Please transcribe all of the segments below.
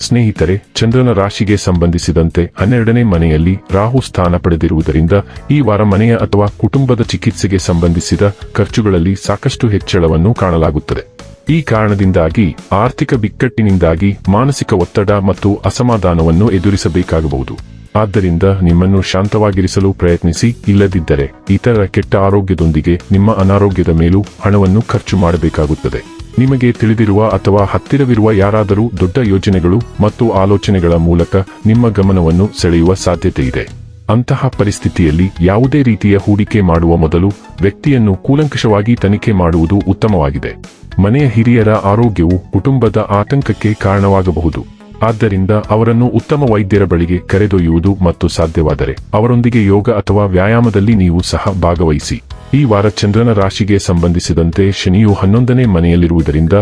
ಸ್ನೇಹಿತರೆ, ಚಂದ್ರನ ರಾಶಿಗೆ ಸಂಬಂಧಿಸಿದಂತೆ ಹನ್ನೆರಡನೇ ಮನೆಯಲ್ಲಿ ರಾಹು ಸ್ಥಾನ ಪಡೆದಿರುವುದರಿಂದ ಈ ವಾರ ಮನೆಯ ಅಥವಾ ಕುಟುಂಬದ ಚಿಕಿತ್ಸೆಗೆ ಸಂಬಂಧಿಸಿದ ಖರ್ಚುಗಳಲ್ಲಿ ಸಾಕಷ್ಟು ಹೆಚ್ಚಳವನ್ನು ಕಾಣಲಾಗುತ್ತದೆ. ಈ ಕಾರಣದಿಂದಾಗಿ ಆರ್ಥಿಕ ಬಿಕ್ಕಟ್ಟಿನಿಂದಾಗಿ ಮಾನಸಿಕ ಒತ್ತಡ ಮತ್ತು ಅಸಮಾಧಾನವನ್ನು ಎದುರಿಸಬೇಕಾಗಬಹುದು. ಆದ್ದರಿಂದ ನಿಮ್ಮನ್ನು ಶಾಂತವಾಗಿರಿಸಲು ಪ್ರಯತ್ನಿಸಿ, ಇಲ್ಲದಿದ್ದರೆ ಇತರ ಕೆಟ್ಟ ಆರೋಗ್ಯದೊಂದಿಗೆ ನಿಮ್ಮ ಅನಾರೋಗ್ಯದ ಮೇಲೂ ಹಣವನ್ನು ಖರ್ಚು ಮಾಡಬೇಕಾಗುತ್ತದೆ. ನಿಮಗೆ ತಿಳಿದಿರುವ ಅಥವಾ ಹತ್ತಿರವಿರುವ ಯಾರಾದರೂ ದೊಡ್ಡ ಯೋಜನೆಗಳು ಮತ್ತು ಆಲೋಚನೆಗಳ ಮೂಲಕ ನಿಮ್ಮ ಗಮನವನ್ನು ಸೆಳೆಯುವ ಸಾಧ್ಯತೆ ಇದೆ ಅಂತಹ ಪರಿಸ್ಥಿತಿಯಲ್ಲಿ ಯಾವುದೇ ರೀತಿಯ ಹೂಡಿಕೆ ಮಾಡುವ ಮೊದಲು ವ್ಯಕ್ತಿಯನ್ನು ಕೂಲಂಕಷವಾಗಿ ತನಿಖೆ ಮಾಡುವುದು ಉತ್ತಮವಾಗಿದೆ. ಮನೆಯ ಹಿರಿಯರ ಆರೋಗ್ಯವು ಕುಟುಂಬದ ಆತಂಕಕ್ಕೆ ಕಾರಣವಾಗಬಹುದು. ಆದ್ದರಿಂದ ಅವರನ್ನು ಉತ್ತಮ ವೈದ್ಯರ ಬಳಿಗೆ ಕರೆದೊಯ್ಯುವುದು ಮತ್ತು ಸಾಧ್ಯವಾದರೆ ಅವರೊಂದಿಗೆ ಯೋಗ ಅಥವಾ ವ್ಯಾಯಾಮದಲ್ಲಿ ನೀವು ಸಹ ಭಾಗವಹಿಸಿ. ಈ ವಾರ ಚಂದ್ರನ ರಾಶಿಗೆ ಸಂಬಂಧಿಸಿದಂತೆ ಶನಿಯು ಹನ್ನೊಂದನೇ ಮನೆಯಲ್ಲಿರುವುದರಿಂದ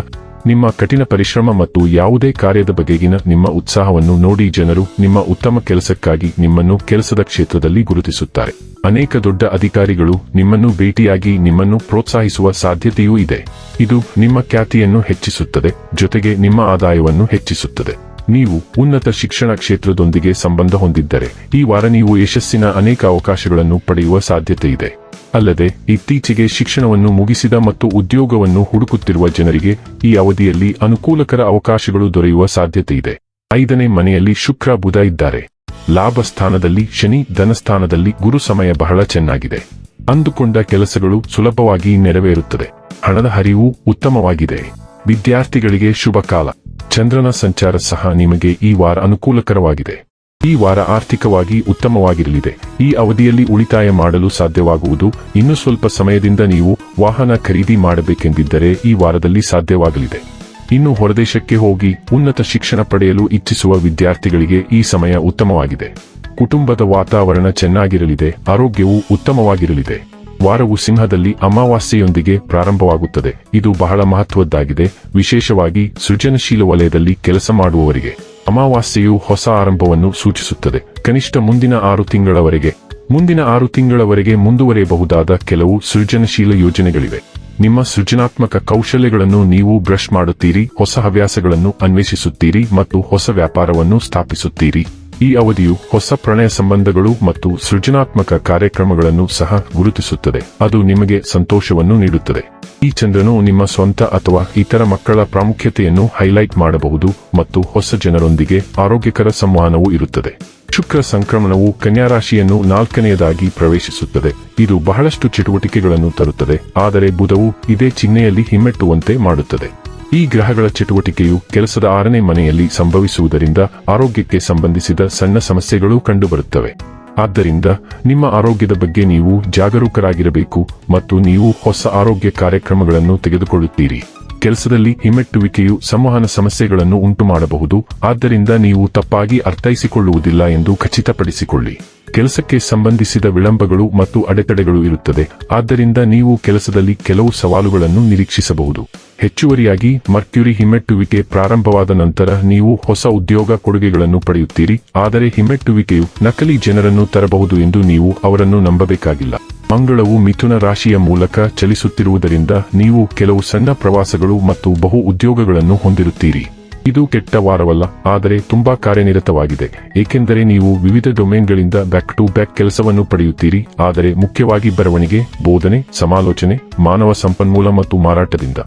ನಿಮ್ಮ ಕಠಿಣ ಪರಿಶ್ರಮ ಮತ್ತು ಯಾವುದೇ ಕಾರ್ಯದ ಬಗೆಗಿನ ನಿಮ್ಮ ಉತ್ಸಾಹವನ್ನು ನೋಡಿ ಜನರು ನಿಮ್ಮ ಉತ್ತಮ ಕೆಲಸಕ್ಕಾಗಿ ನಿಮ್ಮನ್ನು ಕೆಲಸದ ಕ್ಷೇತ್ರದಲ್ಲಿ ಗುರುತಿಸುತ್ತಾರೆ. ಅನೇಕ ದೊಡ್ಡ ಅಧಿಕಾರಿಗಳು ನಿಮ್ಮನ್ನು ಭೇಟಿಯಾಗಿ ನಿಮ್ಮನ್ನು ಪ್ರೋತ್ಸಾಹಿಸುವ ಸಾಧ್ಯತೆಯೂ ಇದೆ. ಇದು ನಿಮ್ಮ ಖ್ಯಾತಿಯನ್ನು ಹೆಚ್ಚಿಸುತ್ತದೆ, ಜೊತೆಗೆ ನಿಮ್ಮ ಆದಾಯವನ್ನು ಹೆಚ್ಚಿಸುತ್ತದೆ. ನೀವು ಉನ್ನತ ಶಿಕ್ಷಣ ಕ್ಷೇತ್ರದೊಂದಿಗೆ ಸಂಬಂಧ ಹೊಂದಿದ್ದರೆ ಈ ವಾರ ನೀವು ಯಶಸ್ಸಿನ ಅನೇಕ ಅವಕಾಶಗಳನ್ನು ಪಡೆಯುವ ಸಾಧ್ಯತೆ ಇದೆ. ಅಲ್ಲದೆ, ಇತ್ತೀಚೆಗೆ ಶಿಕ್ಷಣವನ್ನು ಮುಗಿಸಿದ ಮತ್ತು ಉದ್ಯೋಗವನ್ನು ಹುಡುಕುತ್ತಿರುವ ಜನರಿಗೆ ಈ ಅವಧಿಯಲ್ಲಿ ಅನುಕೂಲಕರ ಅವಕಾಶಗಳು ದೊರೆಯುವ ಸಾಧ್ಯತೆ ಇದೆ ಐದನೇ ಮನೆಯಲ್ಲಿ ಶುಕ್ರ ಬುಧ ಇದ್ದಾರೆ. ಲಾಭ ಸ್ಥಾನದಲ್ಲಿ ಶನಿ ಧನಸ್ಥಾನದಲ್ಲಿ ಗುರು ಸಮಯ ಬಹಳ ಚೆನ್ನಾಗಿದೆ. ಅಂದುಕೊಂಡ ಕೆಲಸಗಳು ಸುಲಭವಾಗಿ ನೆರವೇರುತ್ತದೆ. ಹಣದ ಹರಿವು ಉತ್ತಮವಾಗಿದೆ. ವಿದ್ಯಾರ್ಥಿಗಳಿಗೆ ಶುಭ ಕಾಲ ಚಂದ್ರನ ಸಂಚಾರ ಸಹ ನಿಮಗೆ ಈ ವಾರ ಅನುಕೂಲಕರವಾಗಿದೆ. ಈ ವಾರ ಆರ್ಥಿಕವಾಗಿ ಉತ್ತಮವಾಗಿರಲಿದೆ. ಈ ಅವಧಿಯಲ್ಲಿ ಉಳಿತಾಯ ಮಾಡಲು ಸಾಧ್ಯವಾಗುವುದು. ಇನ್ನು ಸ್ವಲ್ಪ ಸಮಯದಿಂದ ನೀವು ವಾಹನ ಖರೀದಿ ಮಾಡಬೇಕೆಂದಿದ್ದರೆ ಈ ವಾರದಲ್ಲಿ ಸಾಧ್ಯವಾಗಲಿದೆ. ಇನ್ನು ಹೊರದೇಶಕ್ಕೆ ಹೋಗಿ ಉನ್ನತ ಶಿಕ್ಷಣ ಪಡೆಯಲು ಇಚ್ಛಿಸುವ ವಿದ್ಯಾರ್ಥಿಗಳಿಗೆ ಈ ಸಮಯ ಉತ್ತಮವಾಗಿದೆ. ಕುಟುಂಬದ ವಾತಾವರಣ ಚೆನ್ನಾಗಿರಲಿದೆ. ಆರೋಗ್ಯವು ಉತ್ತಮವಾಗಿರಲಿದೆ. ವಾರವು ಸಿಂಹದಲ್ಲಿ ಅಮಾವಾಸ್ಯೆಯೊಂದಿಗೆ ಪ್ರಾರಂಭವಾಗುತ್ತದೆ. ಇದು ಬಹಳ ಮಹತ್ವದ್ದಾಗಿದೆ. ವಿಶೇಷವಾಗಿ ಸೃಜನಶೀಲ ವಲಯದಲ್ಲಿ ಕೆಲಸ ಮಾಡುವವರಿಗೆ. ಅಮಾವಾಸ್ಯೆಯು ಹೊಸ ಆರಂಭವನ್ನು ಸೂಚಿಸುತ್ತದೆ. ಕನಿಷ್ಠ ಮುಂದಿನ ಆರು ತಿಂಗಳವರೆಗೆ. ಮುಂದಿನ ಆರು ತಿಂಗಳವರೆಗೆ ಮುಂದುವರಿಯಬಹುದಾದ ಕೆಲವು ಸೃಜನಶೀಲ ಯೋಜನೆಗಳಿವೆ. ನಿಮ್ಮ ಸೃಜನಾತ್ಮಕ ಕೌಶಲ್ಯಗಳನ್ನು ನೀವು ಬ್ರಷ್ ಮಾಡುತ್ತೀರಿ, ಹೊಸ ಹವ್ಯಾಸಗಳನ್ನು ಅನ್ವೇಷಿಸುತ್ತೀರಿ ಮತ್ತು ಹೊಸ ವ್ಯಾಪಾರವನ್ನು ಸ್ಥಾಪಿಸುತ್ತೀರಿ. ಈ ಅವಧಿಯು ಹೊಸ ಪ್ರಣಯ ಸಂಬಂಧಗಳು ಮತ್ತು ಸೃಜನಾತ್ಮಕ ಕಾರ್ಯಕ್ರಮಗಳನ್ನು ಸಹ ಗುರುತಿಸುತ್ತದೆ. ಅದು ನಿಮಗೆ ಸಂತೋಷವನ್ನು ನೀಡುತ್ತದೆ. ಈ ಚಂದ್ರನು ನಿಮ್ಮ ಸ್ವಂತ ಅಥವಾ ಇತರ ಮಕ್ಕಳ ಪ್ರಾಮುಖ್ಯತೆಯನ್ನು ಹೈಲೈಟ್ ಮಾಡಬಹುದು ಮತ್ತು ಹೊಸ ಜನರೊಂದಿಗೆ ಆರೋಗ್ಯಕರ ಸಂವಹನವೂ ಇರುತ್ತದೆ. ಶುಕ್ರ ಸಂಕ್ರಮಣವು ಕನ್ಯಾರಾಶಿಯನ್ನು ನಾಲ್ಕನೆಯದಾಗಿ ಪ್ರವೇಶಿಸುತ್ತದೆ. ಇದು ಬಹಳಷ್ಟು ಚಟುವಟಿಕೆಗಳನ್ನು ತರುತ್ತದೆ, ಆದರೆ ಬುಧವು ಇದೇ ಚಿಹ್ನೆಯಲ್ಲಿ ಹಿಮ್ಮೆಟ್ಟುವಂತೆ ಮಾಡುತ್ತದೆ. ಈ ಗ್ರಹಗಳ ಚಟುವಟಿಕೆಯು ಕೆಲಸದ ಆರನೇ ಮನೆಯಲ್ಲಿ ಸಂಭವಿಸುವುದರಿಂದ ಆರೋಗ್ಯಕ್ಕೆ ಸಂಬಂಧಿಸಿದ ಸಣ್ಣ ಸಮಸ್ಯೆಗಳು ಕಂಡುಬರುತ್ತವೆ. ಆದ್ದರಿಂದ ನಿಮ್ಮ ಆರೋಗ್ಯದ ಬಗ್ಗೆ ನೀವು ಜಾಗರೂಕರಾಗಿರಬೇಕು ಮತ್ತು ನೀವು ಹೊಸ ಆರೋಗ್ಯ ಕಾರ್ಯಕ್ರಮಗಳನ್ನು ತೆಗೆದುಕೊಳ್ಳುತ್ತೀರಿ. ಕೆಲಸದಲ್ಲಿ ಹಿಮ್ಮೆಟ್ಟುವಿಕೆಯು ಸಂವಹನ ಸಮಸ್ಯೆಗಳನ್ನು ಉಂಟುಮಾಡಬಹುದು. ಆದ್ದರಿಂದ ನೀವು ತಪ್ಪಾಗಿ ಅರ್ಥೈಸಿಕೊಳ್ಳುವುದಿಲ್ಲ ಎಂದು ಖಚಿತಪಡಿಸಿಕೊಳ್ಳಿ. ಕೆಲಸಕ್ಕೆ ಸಂಬಂಧಿಸಿದ ವಿಳಂಬಗಳು ಮತ್ತು ಅಡೆತಡೆಗಳು ಇರುತ್ತದೆ. ಆದ್ದರಿಂದ ನೀವು ಕೆಲಸದಲ್ಲಿ ಕೆಲವು ಸವಾಲುಗಳನ್ನು ನಿರೀಕ್ಷಿಸಬಹುದು. ಹೆಚ್ಚುವರಿಯಾಗಿ, ಮರ್ಕ್ಯುರಿ ಹಿಮ್ಮೆಟ್ಟುವಿಕೆ ಪ್ರಾರಂಭವಾದ ನಂತರ ನೀವು ಹೊಸ ಉದ್ಯೋಗ ಕೊಡುಗೆಗಳನ್ನು ಪಡೆಯುತ್ತೀರಿ. ಆದರೆ ಹಿಮ್ಮೆಟ್ಟುವಿಕೆಯು ನಕಲಿ ಜನರನ್ನು ತರಬಹುದು ಎಂದು ನೀವು ಅವರನ್ನು ನಂಬಬೇಕಾಗಿಲ್ಲ. ಮಂಗಳವು ಮಿಥುನ ರಾಶಿಯ ಮೂಲಕ ಚಲಿಸುತ್ತಿರುವುದರಿಂದ ನೀವು ಕೆಲವು ಸಣ್ಣ ಪ್ರವಾಸಗಳು ಮತ್ತು ಬಹು ಉದ್ಯೋಗಗಳನ್ನು ಹೊಂದಿರುತ್ತೀರಿ. ಇದು ಕೆಟ್ಟ ವಾರವಲ್ಲ, ಆದರೆ ತುಂಬಾ ಕಾರ್ಯನಿರತವಾಗಿದೆ. ಏಕೆಂದರೆ ನೀವು ವಿವಿಧ ಡೊಮೇನ್ಗಳಿಂದ ಬ್ಯಾಕ್ ಟು ಬ್ಯಾಕ್ ಕೆಲಸವನ್ನು ಪಡೆಯುತ್ತೀರಿ, ಆದರೆ ಮುಖ್ಯವಾಗಿ ಬರವಣಿಗೆ, ಬೋಧನೆ, ಸಮಾಲೋಚನೆ, ಮಾನವ ಸಂಪನ್ಮೂಲ ಮತ್ತು ಮಾರಾಟದಿಂದ.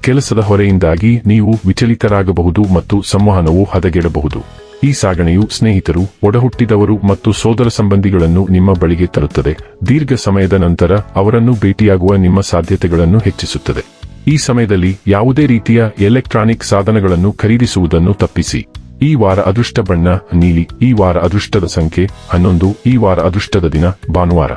ಕೆಲಸದ ಹೊರೆಯಿಂದಾಗಿ ನೀವು ವಿಚಲಿತರಾಗಬಹುದು ಮತ್ತು ಸಂವಹನವು ಹದಗೆಡಬಹುದು. ಈ ಸಾಗಣೆಯು ಸ್ನೇಹಿತರು, ಒಡಹುಟ್ಟಿದವರು ಮತ್ತು ಸೋದರ ಸಂಬಂಧಿಗಳನ್ನು ನಿಮ್ಮ ಬಳಿಗೆ ತರುತ್ತದೆ. ದೀರ್ಘ ಸಮಯದ ನಂತರ ಅವರನ್ನು ಭೇಟಿಯಾಗುವ ನಿಮ್ಮ ಸಾಧ್ಯತೆಗಳನ್ನು ಹೆಚ್ಚಿಸುತ್ತದೆ. ಈ ಸಮಯದಲ್ಲಿ ಯಾವುದೇ ರೀತಿಯ ಎಲೆಕ್ಟ್ರಾನಿಕ್ ಸಾಧನಗಳನ್ನು ಖರೀದಿಸುವುದನ್ನು ತಪ್ಪಿಸಿ. ಈ ವಾರ ಅದೃಷ್ಟ ಬಣ್ಣ, ನೀಲಿ, ಈ ವಾರ ಅದೃಷ್ಟದ ಸಂಖ್ಯೆ, ಹನ್ನೊಂದು, ಈ ವಾರ ಅದೃಷ್ಟದ ದಿನ, ಭಾನುವಾರ.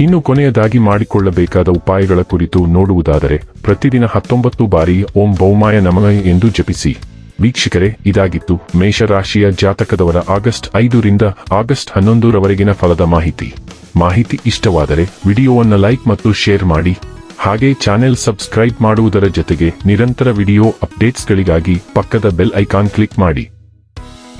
ಇನ್ನು ಕೊನೆಯದಾಗಿ ಮಾಡಿಕೊಳ್ಳಬೇಕಾದ ಉಪಾಯಗಳ ಕುರಿತು ನೋಡುವುದಾದರೆ, ಪ್ರತಿದಿನ ಹತ್ತೊಂಬತ್ತು ಬಾರಿ ಓಂ ಬೌಮಾಯ ನಮಃ ಎಂದು ಜಪಿಸಿ. ವೀಕ್ಷಕರೇ, ಇದಾಗಿತ್ತು ಮೇಷರಾಶಿಯ ಜಾತಕದವರ ಆಗಸ್ಟ್ ಐದರಿಂದ ಆಗಸ್ಟ್ ಹನ್ನೊಂದರವರೆಗಿನ ಫಲದ ಮಾಹಿತಿ. ಮಾಹಿತಿ ಇಷ್ಟವಾದರೆ ವಿಡಿಯೋವನ್ನು ಲೈಕ್ ಮತ್ತು ಶೇರ್ ಮಾಡಿ. ಹಾಗೆ ಚಾನೆಲ್ ಸಬ್ಸ್ಕ್ರೈಬ್ ಮಾಡುವುದರ ಜೊತೆಗೆ ನಿರಂತರ ವಿಡಿಯೋ ಅಪ್ಡೇಟ್ಸ್ಗಳಿಗಾಗಿ ಪಕ್ಕದ ಬೆಲ್ ಐಕಾನ್ ಕ್ಲಿಕ್ ಮಾಡಿ.